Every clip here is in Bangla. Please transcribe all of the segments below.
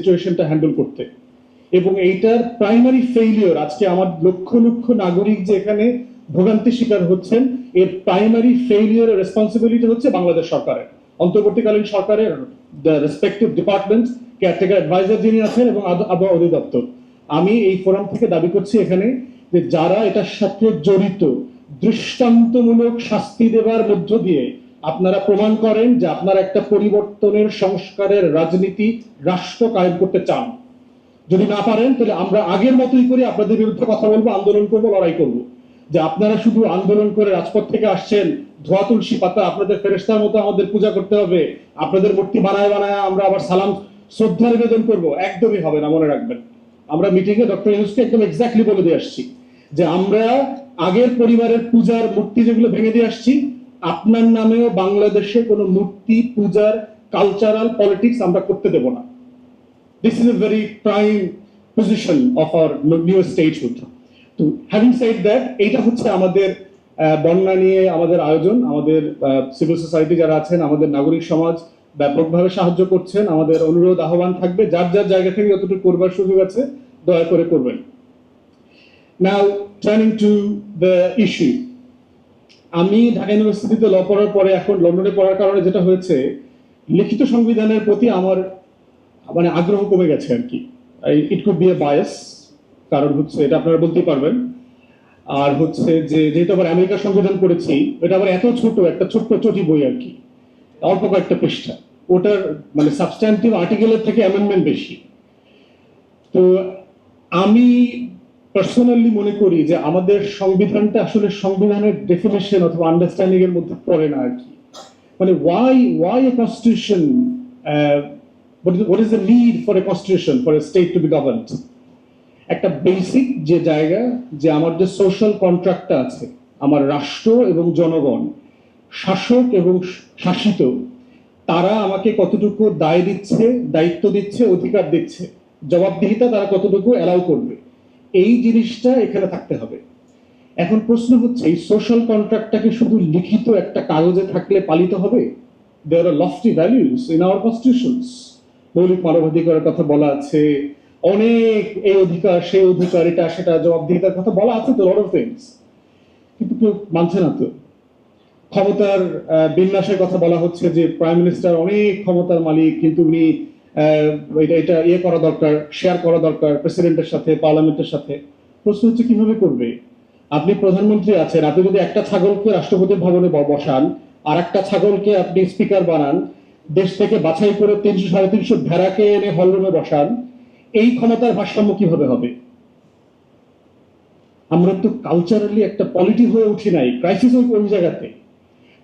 সিচুয়েশনটা হ্যান্ডেল করতে। এবং এইটার প্রাইমারি ফেইলিওর, আজকে আমার লক্ষ লক্ষ নাগরিক যে এখানে ভোগান্তি শিকার হচ্ছেন, এর প্রাইমারি ফেইলিওর রেসপন্সিবিলিটি হচ্ছে বাংলাদেশ সরকারের। অন্তর্বর্তীকালীন সরকারের রেসপেক্টিভ ডিপার্টমেন্ট কেয়ারটেকার অ্যাডভাইজার যিনি আছেন এবং আবহাওয়া অধিদপ্তর। আমি এই ফোরাম থেকে দাবি করছি এখানে যে যারা এটার সাথে জড়িত, দৃষ্টান্তমূলক শাস্তি দেবার মধ্য দিয়ে আপনারা প্রমাণ করেন যে আপনারা একটা পরিবর্তনের সংস্কারের রাজনীতি, রাষ্ট্র কায়েম করতে চান। যদি না পারেন, তাহলে আমরা আগের মতোই করে আপনাদের বিরুদ্ধে কথা বলব, আন্দোলন করব, লড়াই করব। যে আপনারা শুধু আন্দোলন করে রাজপথ থেকে আসছেন, ধোয়া তুলসী পাতা আপনাদের ফেরেস্তার মতো আমাদের পূজা করতে হবে, আপনাদের মূর্তি বানায় বানায় আমরা আবার সালাম, শ্রদ্ধা নিবেদন করব, একদমই হবে না, মনে রাখবেন। আমরা মিটিং এ ডক্টর ইউনুসকে একদম এক্স্যাক্টলি বলে দিয়ে আসছি যে আমরা আগের পরিবারের পূজার মূর্তি যেগুলো ভেঙে দিয়ে আসছি আপনার নামেও বাংলাদেশে কোনো মূর্তি, পূজার কালচারাল পলিটিক্স আমরা করতে দেব না। This is a very prime position of of new new statehood. তো হ্যাভিং সাইড দ্যাট এইটা হচ্ছে আমাদের বন্যা নিয়ে আমাদের আয়োজন, আমাদের সিভিল সোসাইটি যারা আছেন, আমাদের নাগরিক সমাজ ব্যাপকভাবে সাহায্য করছেন, আমাদের অনুরোধ, আহ্বান থাকবে, যার যার জায়গা থেকে যতটুকু করবার সুযোগ আছে, দয়া করে করবেন। Now turning to the issue আমি ঢাকা ইউনিভার্সিটিতে ল পড়ার পরে এখন লন্ডনে পড়ার কারণে যেটা হয়েছে, লিখিত সংবিধানের প্রতি আমার মানে আগ্রহ কমে গেছে আর কি। It could be a bias কারণ হচ্ছে এটা আপনারা বলতে পারবেন। আর হচ্ছে যে, যেহেতু আবার আমেরিকার সংবিধান করেছি, এটা আবার এত ছোট, একটা ছোট্ট চটি বই আর কি। অল্প কয়েকটা পৃষ্ঠা। ওটার মানে সাবস্ট্যান্টিভ আর্টিকেলের থেকে অ্যামেন্ডমেন্ট বেশি। তো আমি পার্সোনালি মনে করি যে আমাদের সংবিধানটা আসলে সংবিধানের ডেফিনেশন অথবা আন্ডারস্ট্যান্ডিং এর মধ্যে পড়ে না আর কি। মানে why why a constitution what is the need for a constitution, for a state to be governed? একটা বেসিক যে জায়গা যে আমার যে সোশ্যাল কন্ট্রাক্টটা আছে, আমার রাষ্ট্র এবং জনগণ, শাসক এবং শাসিত, তারা আমাকে কতটুকু দায় দিচ্ছে, দায়িত্ব দিচ্ছে, অধিকার দিচ্ছে, জবাবদিহিতা তারা কতটুকু অ্যালাউ করবে? এই জিনিসটা এখানে থাকতে হবে। এখন প্রশ্ন হচ্ছে, এই সোশ্যাল কন্ট্রাক্টটাকে শুধু লিখিত একটা কাগজে থাকলে পালিত হবে? There are lofty values in our constitutions মৌলিক মানবাধিকারের কথা বলা আছে। অনেক এই অধিকার, সেই অধিকার, এটা, সেটা জবাবদিহিতার কথা বলা আছে তো লট অফ থিংস কিন্তু কেউ মানছে না তো। ক্ষমতার বিন্যাসের কথা বলা হচ্ছে যে প্রাইম মিনিস্টার অনেক ক্ষমতার মালিক, কিন্তু উনি এটা এটা ইয়ে করা দরকার শেয়ার করা দরকার প্রেসিডেন্টের সাথে পার্লামেন্টের সাথে। প্রশ্ন হচ্ছে কীভাবে করবে? আপনি প্রধানমন্ত্রী আছেন, আপনি যদি একটা ছাগলকে রাষ্ট্রপতি ভবনে বসান আর একটা ছাগলকে আপনি স্পিকার বানান, দেশ থেকে বাছাই করে তিনশো, সাড়ে তিনশো ভেড়াকে এনে হলরুমে বসান, এই ক্ষমতার ভারসাম্য কীভাবে হবে? আমরা তো কালচারালি একটা পলিটি হয়ে উঠি নাই ক্রাইসিস ওই জায়গাতে?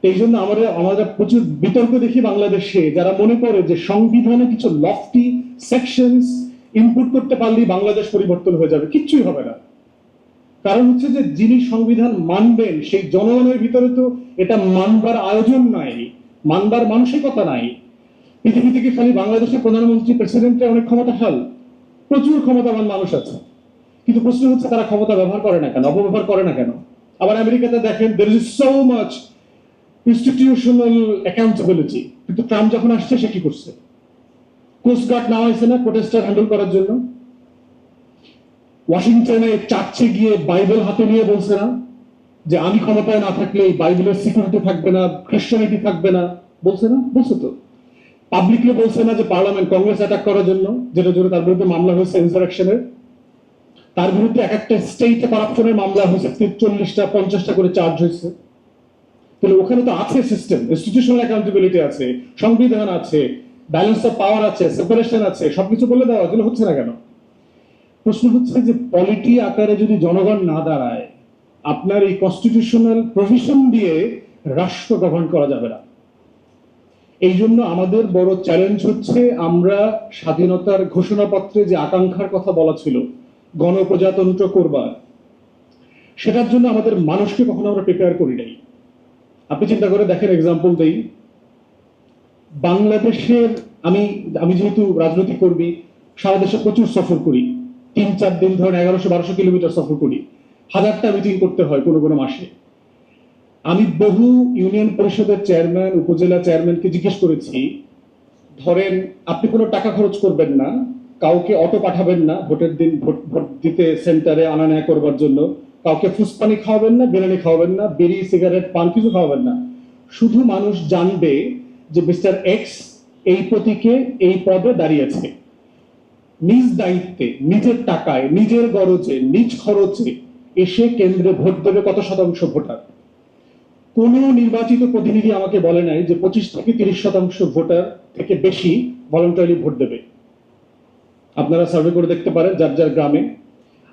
এই জন্য আমরা আমরা প্রচুর বিতর্ক দেখি বাংলাদেশে, যারা মনে করে যে সংবিধানে কিছু লফটি সেকশনস ইনপুট করতে পারলেই বাংলাদেশ পরিবর্তন হয়ে যাবে, কিচ্ছুই হবে না। কারণ হচ্ছে যে যিনি সংবিধান মানবেন, সেই জনগণের ভিতরে তো এটা মানবার আয়োজন নাই, মানবার মানসিকতা নাই। পৃথিবী থেকে খালি বাংলাদেশের প্রধানমন্ত্রী প্রেসিডেন্টের অনেক ক্ষমতা ক্ষমতাশাল, প্রচুর ক্ষমতাবান মানুষ আছে। কিন্তু প্রশ্ন হচ্ছে, তারা ক্ষমতা ব্যবহার করে না কেন, অপব্যবহার করে না কেন? আবার আমেরিকাতে দেখেন there is so much institutional accountability কিন্তু ট্রাম্প যখন আসছে, সে কি করছে? কোস্টগার্ড নেওয়া হয়েছে না প্রোটেস্টার হ্যান্ডেল করার জন্য? ওয়াশিংটনে চার্চে গিয়ে বাইবেল হাতে নিয়ে বলছে না? যে আমি ক্ষমতায় না থাকলে এই বাইবেলের সিকিউরিটি থাকবে না খ্রিস্টানিটি থাকবে না। বলছে না? বলছে তো। পাবলিকলি বলছে না যে পার্লামেন্ট কংগ্রেস অ্যাটাক করার জন্য যেটা জন্য তার বিরুদ্ধে মামলা হয়েছে ইনসারেকশনের তার বিরুদ্ধে এক একটা স্টেটে করাপশনের মামলা হয়েছে। চল্লিশটা পঞ্চাশটা করে চার্জ হয়েছে। তাহলে ওখানে তো আছে সিস্টেম ইনস্টিটিউশনাল অ্যাকাউন্টেবিলিটি আছে, সংবিধান আছে ব্যালেন্স অফ পাওয়ার আছে সেপারেশন আছে, সবকিছু বলে দেওয়া এগুলো হচ্ছে না কেন? প্রশ্ন হচ্ছে যে পলিটি আকারে যদি জনগণ না দাঁড়ায়, আপনার এই কনস্টিটিউশনাল প্রভিশন দিয়ে রাষ্ট্র গঠন করা যাবে না। এই জন্য আমাদের বড় চ্যালেঞ্জ হচ্ছে আমরা স্বাধীনতার ঘোষণাপত্রে যে আকাঙ্ক্ষার কথা বলা ছিল, গণপ্রজাতন্ত্র করবার, সেটার জন্য আমাদের মানুষকে কখনো আমরা প্রিপেয়ার করি নাই। আপনি চিন্তা করে দেখেন এক্সাম্পল দেই। বাংলাদেশের আমি আমি যেহেতু রাজনৈতিক কর্মী, সারা দেশে প্রচুর সফর করি। তিন, চার দিন ধরেন এগারোশো বারোশো কিলোমিটার সফর করি। হাজারটা মিটিং করতে হয় কোনো কোনো মাসে। আমি বহু ইউনিয়ন পরিষদের চেয়ারম্যান উপজেলা চেয়ারম্যানকে জিজ্ঞেস করেছি, ধরেন আপনি কোনো টাকা খরচ করবেন না, কাউকে অটো পাঠাবেন না, ভোটের দিন, ভোট ভোট দিতে সেন্টারে আনা নেয়া করবার জন্য। কাউকে ফুসপানি খাওয়াবেন না, বিরিয়ানি খাওয়াবেন না, বিড়ি, সিগারেট, পান কিছু খাওয়াবেন না। শুধু মানুষ জানবে যে মিস্টার এক্স এই প্রতীকে, এই পদে দাঁড়িয়েছে নিজ দায়িত্বে, নিজের টাকায়, নিজের গরজে, নিজ খরচে এসে কেন্দ্রে ভোট দেবে কত শতাংশ ভোটার? কোন নির্বাচিত প্রতিনিধি আমাকে বলে নাই যে পঁচিশ থেকে তিরিশ শতাংশ ভোটার থেকে বেশি ভলেন্টারি ভোট দেবে। আপনারা সার্ভে করে দেখতে পারেন যার যার গ্রামে।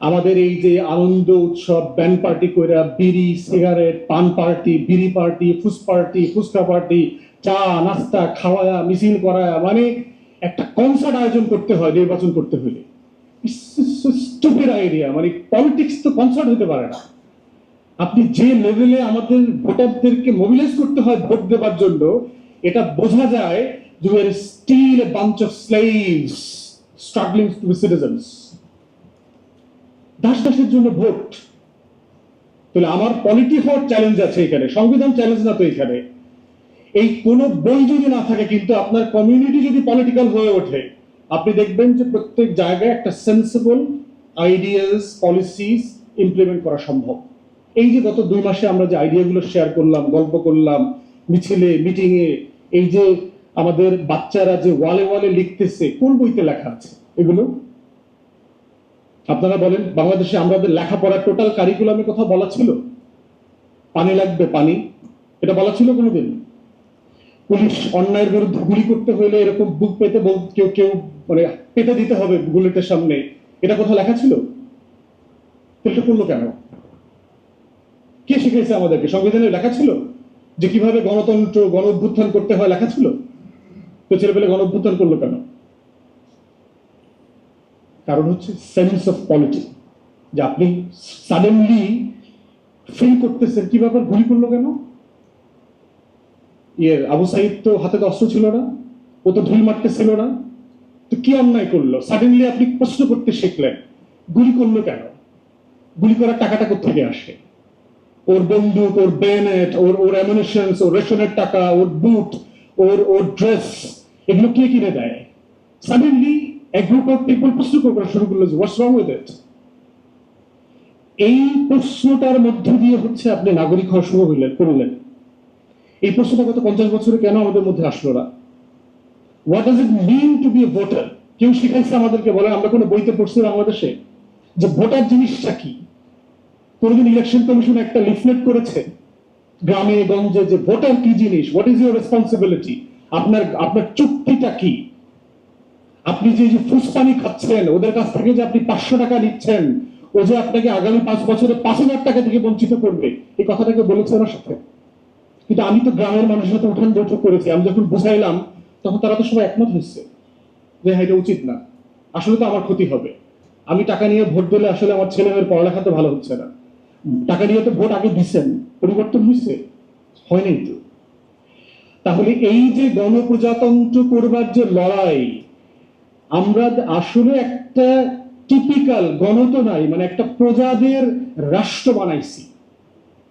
আমাদের এই যে আনন্দ উৎসব ব্যান্ড পার্টি কইরা বিড়ি সিগারেট পান পার্টি বিড়ি পার্টি ফুস পার্টি ফুচকা পার্টি চা, নাস্তা খাওয়া মিছিল করা মানে একটা কনসার্ট আয়োজন করতে হয়, নির্বাচন করতে হলে স্টুপিড আইডিয়া মানে পলিটিক্স তো কনসার্ট হতে পারে না। আপনি যে লেভেলে আমাদের ভোটারদেরকে মোবিলাইজ করতে হয় ভোট দেওয়ার জন্য, এটা বোঝা যায় যে are still a bunch of slaves struggling to citizens Das দাসের জন্য ভোট। তাহলে আমার পলিটি হওয়ার চ্যালেঞ্জ আছে এখানে, সংবিধান চ্যালেঞ্জ না তো এখানে। এই কোন বই যদি না থাকে কিন্তু আপনার কমিউনিটি যদি পলিটিক্যাল হয়ে ওঠে, আপনি দেখবেন যে প্রত্যেক জায়গায় একটা সেন্সিবল আইডিয়াস পলিসিস ইমপ্লিমেন্ট করা সম্ভব। এই যে গত দুই মাসে আমরা যে আইডিয়াগুলো শেয়ার করলাম, গল্প করলাম, মিছিলে মিটিং এ, এই যে আমাদের বাচ্চারা যে ওয়ালে ওয়ালে লিখতেছে, কোন বইতে লেখা আছে? এগুলো আপনারা বলেন, বাংলাদেশে আমাদের লেখাপড়া টোটাল কারিকুলামে কথা বলা ছিল? পানি লাগবে, পানি। এটা বলা ছিল কোনোদিন? পুলিশ অন্যায়ের বিরুদ্ধে গুলি করতে হলে এরকম বুক পেতে কেউ কেউ মানে পেতে দিতে হবে বুলেটের সামনে। এটা কোথাও লেখা ছিল? এটা করল কেন? কে শিখেছে আমাদেরকে? সংবিধানে লেখা ছিল যে কীভাবে গণতন্ত্র গণ অভ্যুত্থান করতে হয় লেখা ছিল? তো ছেলেপেলে গণ অভ্যুত্থান করল কেন? কারণ হচ্ছে সেন্স অফ পলিটি যে আপনি সাডেনলি ফিল করতেছেন কি ব্যাপার গুলি করল কেন? ইয়ে আবু সাইদ তো হাতে তো অস্ত্র ছিল না, ও তো ঢিল মারতে ছিল না। তো কি অন্যায় করল? সাডেনলি আপনি প্রশ্ন করতে শিখলেন, গুলি করল কেন? গুলি করার টাকাটা থেকে আসে? ওর বন্দুক, ওর বেনেট ওর ওর অ্যামিনেশনস ওর রেশনের টাকা, ওর বুট ওর ওর ড্রেস এগুলো কে কিনে দেয়? Suddenly a group of people প্রশ্ন করা শুরু করল যে হোয়াটস রং উইথ ইট এই প্রশ্নটার মধ্য দিয়ে হচ্ছে আপনি নাগরিক হওয়া শুরু হইলেন, করলেন। এই প্রশ্নটা গত পঞ্চাশ বছরে কেন আমাদের মধ্যে আসলো না? What does it mean to be voter কেউ শিখাইছে আমাদেরকে, বলে আমরা কোনো বইতে পড়ছি বাংলাদেশে যে ভোটার জিনিসটা কি? কোনোদিন ইলেকশন কমিশন একটা লিফলেট করেছে, গ্রামে গঞ্জে যে ভোটার কি জিনিস? হোয়াট ইজ ইউর রেসপন্সিবিলিটি আপনার আপনার চুক্তিটা কি? আপনি যে যে ফুসপানি খাচ্ছেন, ওদের কাছ থেকে যে আপনি পাঁচশো টাকা নিচ্ছেন, ও যে আপনাকে আগামী পাঁচ বছরে পাঁচ হাজার টাকা থেকে বঞ্চিত করবে, এই কথাটাকে বলেছে ওনার সাথে? কিন্তু আমি তো গ্রামের মানুষের সাথে উঠান বৈঠক করেছি, আমি যখন বুঝাইলাম, তখন তারা তো সবাই একমত হয়েছে যে হ্যাঁ এটা উচিত না। আসলে তো আমার ক্ষতি হবে। আমি টাকা নিয়ে ভোট দিলে আসলে আমার ছেলে মেয়ের পড়ালেখা তো ভালো হচ্ছে না। টাকা নিয়ে তো ভোট আগে দিচ্ছেন পরিবর্তন হয়েছে? হয় নাই তো। তাহলে এই যে গণপ্রজাতন্ত্র করবার যে লড়াই আমরা আসলে একটা টিপিক্যাল গণত নাই মানে একটা প্রজাদের রাষ্ট্র বানাইছি।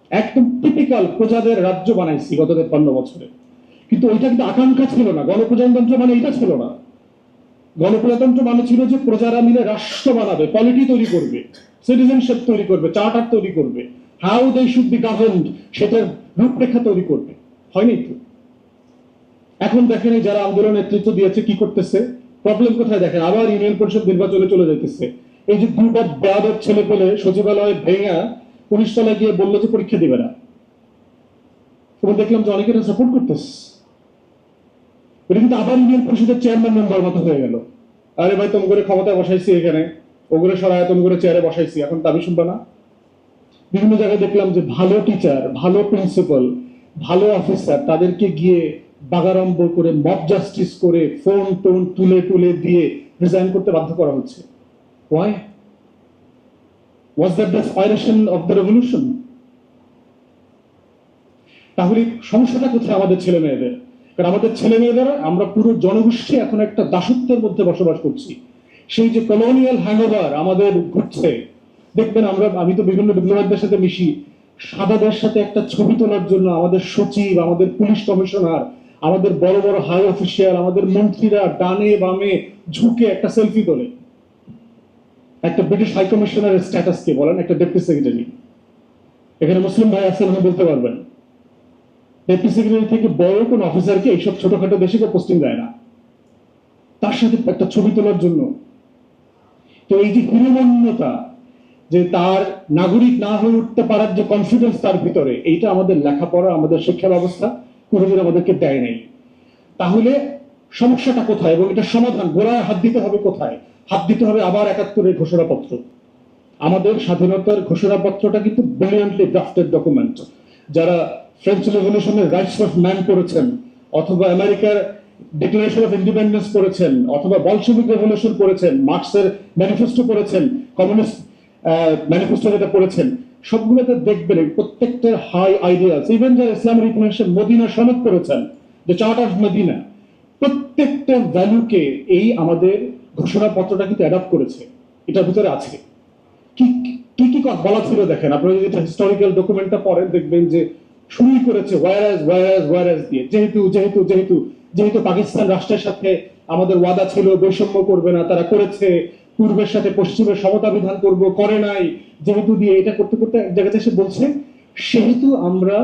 একদম টিপিক্যাল প্রজাদের রাজ্য বানাইছি গত তেপ্পান্ন বছরে। কিন্তু ওইটা কিন্তু আকাঙ্ক্ষা ছিল না। গণপ্রজাতন্ত্র মানে এটা ছিল না। গণপ্রজাতন্ত্র মানে ছিল যে প্রজারা মিলে রাষ্ট্র বানাবে পলিটি তৈরি করবে সিটিজেনশিপ তৈরি করবে চার্টার তৈরি করবে how they should be governed সেটার রূপরেখা তৈরি করবে। হয়নি তো? এখন দেখেন যারা আন্দোলন নেতৃত্ব দিয়েছে, কি করতেছে? প্রবলেম কোথায় দেখেন? আবার ইউনিয়ন পরিষদ নির্বাচনে চলে যাইতেছে। এই যে অফ বেয়াদব ছেলে পেলে সচিবালয় ভেঙা, পুলিশ তলায় গিয়ে বলল যে পরীক্ষা দিবে না। এবং দেখলাম যে অনেকে এটা সাপোর্ট করতেছে। এটা কিন্তু আবার ইউনিয়ন পরিষদের চেয়ারম্যান মেম্বার মতো হয়ে গেল। আরে ভাই তুমি করে ক্ষমতায় বসাইছি এখানে। ওগুলো সরায় তুমি করে চেয়ারে বসাইছি। এখন দাবি শুনবে না? বিভিন্ন জায়গায় দেখলাম যে ভালো টিচার ভালো প্রিন্সিপাল ভালো অফিসার তাদেরকে গিয়ে বাগাড়ম্ব করে মব জাস্টিস করে ফোন টোন তুলে তুলে দিয়ে রিজাইন করতে বাধ্য করা হচ্ছে। Why was that the of the revolution তাহলে সমস্যাটা কোথায় আমাদের ছেলে মেয়েদের কারণ আমাদের ছেলে মেয়েদের আমরা পুরো জনগোষ্ঠী এখন একটা দাসত্বের মধ্যে বসবাস করছি। সেই যে কলোনিয়াল হ্যাংওভার আমাদের ঘুরছে। দেখবেন আমরা, আমি তো বিভিন্ন ডিপ্লোম্যাটদের সাথে মিশি। সাদাদের সাথে একটা ছবি তোলার জন্য আমাদের সচিব, আমাদের পুলিশ কমিশনার আমাদের বড় বড় হাই অফিসিয়াল আমাদের মন্ত্রীরা ডানে বামে ঝুঁকে একটা সেলফি তোলে। একটা ব্রিটিশ হাই কমিশনারের স্ট্যাটাস কে বলেন, একটা ডেপুটি সেক্রেটারি এখানে মুসলিম ভাই আছেন উনি বলতে পারবেন। ডেপুটি সেক্রেটারি থেকে বড় কোন অফিসারকে এইসব ছোটখাটো দেশে কেউ পোস্টিং দেয় না। তার সাথে একটা ছবি তোলার জন্য। তো এই যে হীনমন্যতা, যে তার নাগরিক না হয়ে উঠতে পারার যে কনফিডেন্স তার ভিতরে, এইটা আমাদের লেখাপড়া, আমাদের শিক্ষা ব্যবস্থা। কোনোদিন আমাদেরকে দেয় নাই। তাহলে সমস্যাটা কোথায় এবং এটা সমাধান? গোড়ায় হাত দিতে হবে কোথায়? হাত দিতে হবে আবার একাত্তরের ঘোষণাপত্র। আমাদের স্বাধীনতার ঘোষণাপত্রটা কিন্তু ব্রিলিয়ান্টলি ড্রাফটেড ডকুমেন্ট যারা ফ্রেঞ্চ রেভলিউশনের রাইটস অফ ম্যান করেছেন, অথবা আমেরিকার ডিক্লারেশন অফ ইন্ডিপেন্ডেন্স করেছেন, অথবা বলশিবিক রেভলিউশন করেছেন মার্কসের ম্যানিফেস্টো করেছেন কমিউনিস্ট ম্যানিফেস্টো যেটা পড়েছেন সবগুলোতে দেখবেন এই প্রত্যেকটার হাই আইডিয়াস ইভেন যারা ইসলামের ইতিহাসে মদিনা সনদ করেছেন যে চার্ট অফ মদিনা প্রত্যেকটা ভ্যালুকে এই আমাদের ঘোষণাপত্রটা কিন্তু অ্যাডাপ্ট করেছে। এটার ভিতরে আছে। কি কি কি বলা ছিল দেখেন? আপনারা যদি হিস্টোরিক্যাল ডকুমেন্টটা পড়েন, দেখবেন যে শুরুই করেছে ওয়ারাজ ওয়ারাজ ওয়ারাজ দিয়ে। যেহেতু যেহেতু যেহেতু যেহেতু পাকিস্তান রাষ্ট্রের সাথে আমাদের ওয়াদা ছিল, বৈষম্য করবে না, তারা করেছে। পূর্বের সাথে পশ্চিমের সমতা বিধান করব, করে নাই, যেহেতু দিয়ে এটা করতে করতে এক জায়গাতে এসে বলছে, সেহেতু আমরা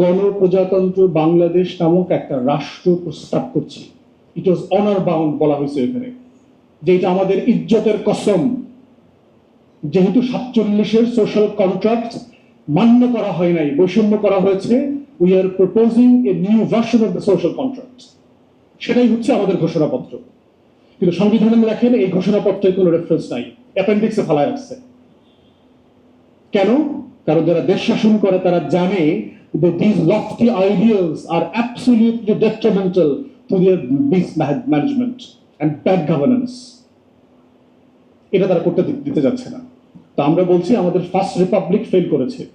গণপ্রজাতন্ত্র বাংলাদেশ নামক একটা রাষ্ট্র প্রস্তাব করছি। ইট ওয়াজ অনার বাউন্ড বলা হয়েছে এখানে, যে এটা আমাদের ইজ্জতের কসম। যেহেতু সাতচল্লিশের সোশ্যাল কন্ট্রাক্ট মান্য করা হয় নাই, বৈষম্য করা হয়েছে we are proposing a new version of the social contract সেটাই হচ্ছে আমাদের ঘোষণাপত্র। কিন্তু সংবিধানে লেখেন, এই ঘোষণাপত্রের কোনো রেফারেন্স নাই। অ্যাপেন্ডিক্সে ফালায় রাখছে। কেন? কারণ যারা দেশ শাসন করে, তারা জানে lofty ideals are absolutely detrimental to their business management and bad governance. এটা তারা করতে দিতে যাচ্ছে না। তো আমরা বলছি, আমাদের ফার্স্ট রিপাবলিক ফেল করেছে।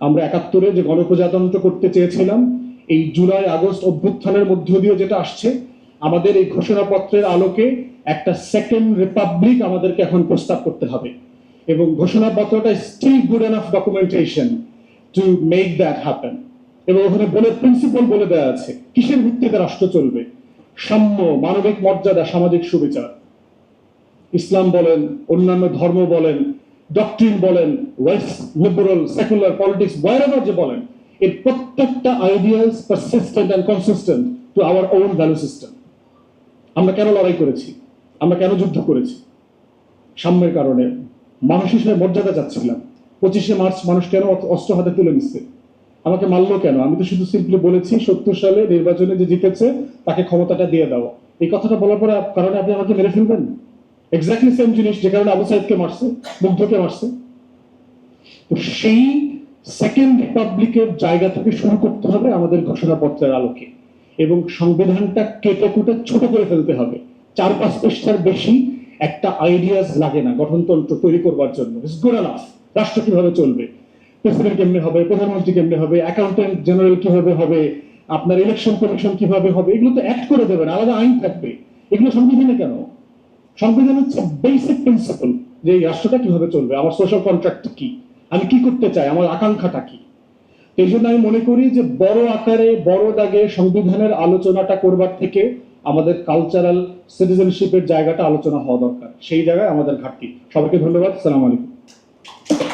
আমরা একাত্তরে যে গণপ্রজাতন্ত্র করতে চেয়েছিলাম, এই জুলাই আগস্ট অভ্যুত্থানের মধ্য দিয়ে যেটা আসছে আমাদের এই ঘোষণাপত্রের আলোকে একটা সেকেন্ড রিপাবলিক আমাদেরকে এখন প্রস্তাব করতে হবে। এবং ঘোষণাপত্রটা still good enough documentation to make that happen এবং ওখানে বলে প্রিন্সিপাল বলে দেওয়া আছে, কিসের ভিত্তিতে রাষ্ট্র চলবে? সাম্য, মানবিক মর্যাদা, সামাজিক সুবিচার। ইসলাম বলেন, অন্যান্য ধর্ম বলেন ডক্ট্রিন বলেন West liberal secular politics whatever যে বলেন, এর প্রত্যেকটা ideas persistent and consistent to our own value system আমরা কেন লড়াই করেছি? আমরা কেন যুদ্ধ করেছি? সাম্যের কারণে। মানুষ হিসেবে মর্যাদা চাচ্ছিলাম। পঁচিশে মার্চ মানুষ কেন অস্ত্র হাতে তুলে নিচ্ছে? আমাকে মারলো কেন? আমি তো শুধু সিম্পলি বলেছি, সত্তর সালে নির্বাচনে যে জিতেছে, তাকে ক্ষমতাটা দিয়ে দাও। এই কথাটা বলার পরে কারণে আপনি আমাকে মেরে ফেলবেন? এক্স্যাক্টলি সেম জিনিস যে কারণে আবু সাইদকে মারছে, মুগ্ধকে মারছে। তো সেই সেকেন্ড রিপাবলিকের জায়গা থেকে শুরু করতে হবে আমাদের ঘোষণাপত্রের আলোকে। এবং সংবিধানটা কেটে কুটে ছোট করে ফেলতে হবে। চার পাঁচ পৃষ্ঠার বেশি একটা আইডিয়াস লাগে না, গঠনতন্ত্র তৈরি করবার জন্য। রাষ্ট্র কীভাবে চলবে? প্রেসিডেন্ট কেমনে হবে? প্রধানমন্ত্রী কেমনে হবে? অ্যাকাউন্টেন্ট জেনারেল কীভাবে হবে? আপনার ইলেকশন কমিশন কীভাবে হবে? এগুলো তো অ্যাক্ট করে দেবেন আলাদা আইন থাকবে। এগুলো সংবিধানে কেন? সংবিধান হচ্ছে বেসিক প্রিন্সিপাল যে এই রাষ্ট্রটা কীভাবে চলবে? আমার সোশ্যাল কন্ট্রাক্ট কি? আমি কি করতে চাই? আমার আকাঙ্ক্ষাটা কি? এই জন্য আমি মনে করি যে বড় আকারে, বড় দাগে সংবিধানের আলোচনাটা করবার থেকে আমাদের কালচারাল সিটিজেনশিপের জায়গাটা আলোচনা হওয়া দরকার। সেই জায়গায় আমাদের ঘাটতি। সবাইকে ধন্যবাদ। সালাম আলাইকুম।